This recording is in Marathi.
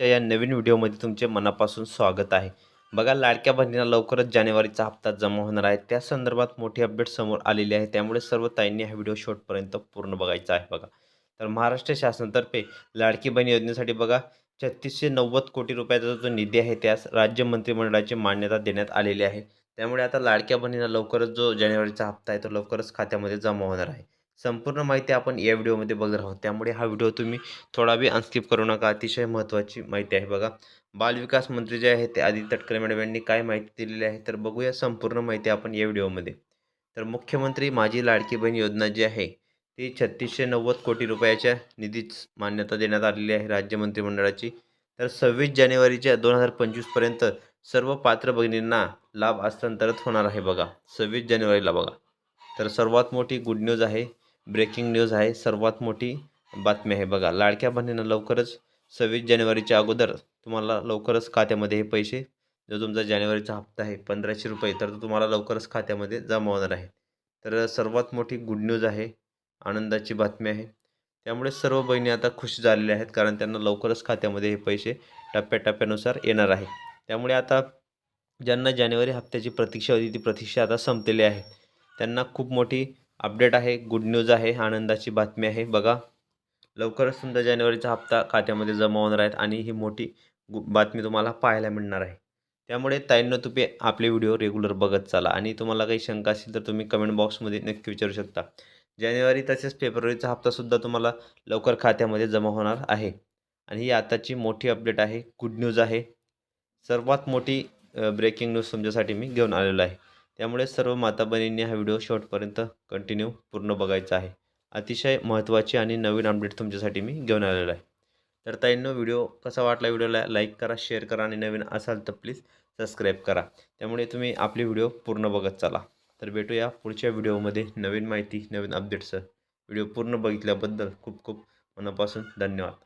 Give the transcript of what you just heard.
च्या या नवीन व्हिडिओमध्ये तुमचे मनापासून स्वागत आहे. बघा लाडक्या बहिणीला लवकरच जानेवारीचा हप्ता जमा होणार आहे. त्या संदर्भात मोठी अपडेट समोर आलेली आहे. त्यामुळे सर्व ताईंनी हा व्हिडिओ शेवटपर्यंत पूर्ण बघायचा आहे बघा. तर महाराष्ट्र शासनातर्फे लाडकी बहीण योजनेसाठी बघा छत्तीसशे नव्वद कोटी रुपयाचा जो निधी आहे त्यास राज्य मंत्रिमंडळाची मान्यता देण्यात आलेली आहे. त्यामुळे आता लाडक्या बहिणीला लवकरच जो जानेवारीचा हप्ता आहे तो लवकरच खात्यामध्ये जमा होणार आहे. संपूर्ण माहिती आपण या व्हिडिओमध्ये बघत आहोत. त्यामुळे हा व्हिडिओ तुम्ही थोडा बी अनस्किप करू नका. अतिशय महत्त्वाची माहिती आहे बघा. बालविकास मंत्री जे आहे ते आदित्य तटकरे मॅडम यांनी काय माहिती दिलेली आहे तर बघूया संपूर्ण माहिती आपण या व्हिडिओमध्ये. तर मुख्यमंत्री माझी लाडकी बहीण योजना जी आहे ती छत्तीसशे नव्वद कोटी रुपयाच्या निधीच मान्यता देण्यात आलेली आहे राज्य मंत्रिमंडळाची. तर सव्वीस जानेवारीच्या दोन हजार पंचवीसपर्यंत सर्व पात्र भगिनींना लाभ हस्तांतरित होणार आहे बघा. सव्वीस जानेवारीला बघा. तर सर्वात मोठी गुड न्यूज आहे ब्रेकिंग न्यूज आहे. सर्वात मोठी बातमी आहे बघा. लाडक्या बहिणींना लवकरच सव्वीस जानेवारीच्या अगोदर तुम्हाला लवकरच खात्यामध्ये हे पैसे जो तुमचा जानेवारीचा हप्ता आहे पंधराशे रुपये तर तो तुम्हाला लवकरच खात्यामध्ये जमा होणार आहे. तर सर्वात मोठी गुड न्यूज आहे. आनंदाची बातमी आहे. त्यामुळे सर्व बहिणी आता खुश झालेल्या आहेत कारण त्यांना लवकरच खात्यामध्ये हे पैसे टप्प्याटप्प्यानुसार येणार आहे. त्यामुळे आता ज्यांना जानेवारी हप्त्याची प्रतीक्षा होती ती प्रतीक्षा आता संपलेली आहे. त्यांना खूप मोठी अपडेट आहे गुड न्यूज आहे आनंदाची बातमी आहे. बघा लवकरच तुमचा जानेवारीचा हप्ता खात्यामध्ये जमा होणार आहेत आणि ही मोठी गु बातमी तुम्हाला पाहायला मिळणार आहे. त्यामुळे ताईंनो तुम्ही आपले व्हिडिओ रेग्युलर बघत चाला आणि तुम्हाला काही शंका असेल तर तुम्ही कमेंट बॉक्समध्ये नक्की विचारू शकता. जानेवारी तसेच फेब्रुवारीचा हप्तासुद्धा तुम्हाला लवकर खात्यामध्ये जमा होणार आहे. आणि ही आताची मोठी अपडेट आहे गुड न्यूज आहे. सर्वात मोठी ब्रेकिंग न्यूज तुमच्यासाठी मी घेऊन आलेलो आहे. त्यामुळे सर्व माता बहिणींनी हा व्हिडिओ शेवटपर्यंत कंटिन्यू पूर्ण बघायचा आहे. अतिशय महत्त्वाची आणि नवीन अपडेट तुमच्यासाठी मी घेऊन आलेलो आहे. तर ताईंनो व्हिडिओ कसा वाटला व्हिडिओला लाईक करा शेअर करा आणि नवीन असाल तर प्लीज सबस्क्राईब करा. त्यामुळे तुम्ही आपली व्हिडिओ पूर्ण बघत चला. तर भेटूया पुढच्या व्हिडिओमध्ये नवीन माहिती नवीन अपडेट्सचं व्हिडिओ पूर्ण बघितल्याबद्दल खूप खूप मनापासून धन्यवाद.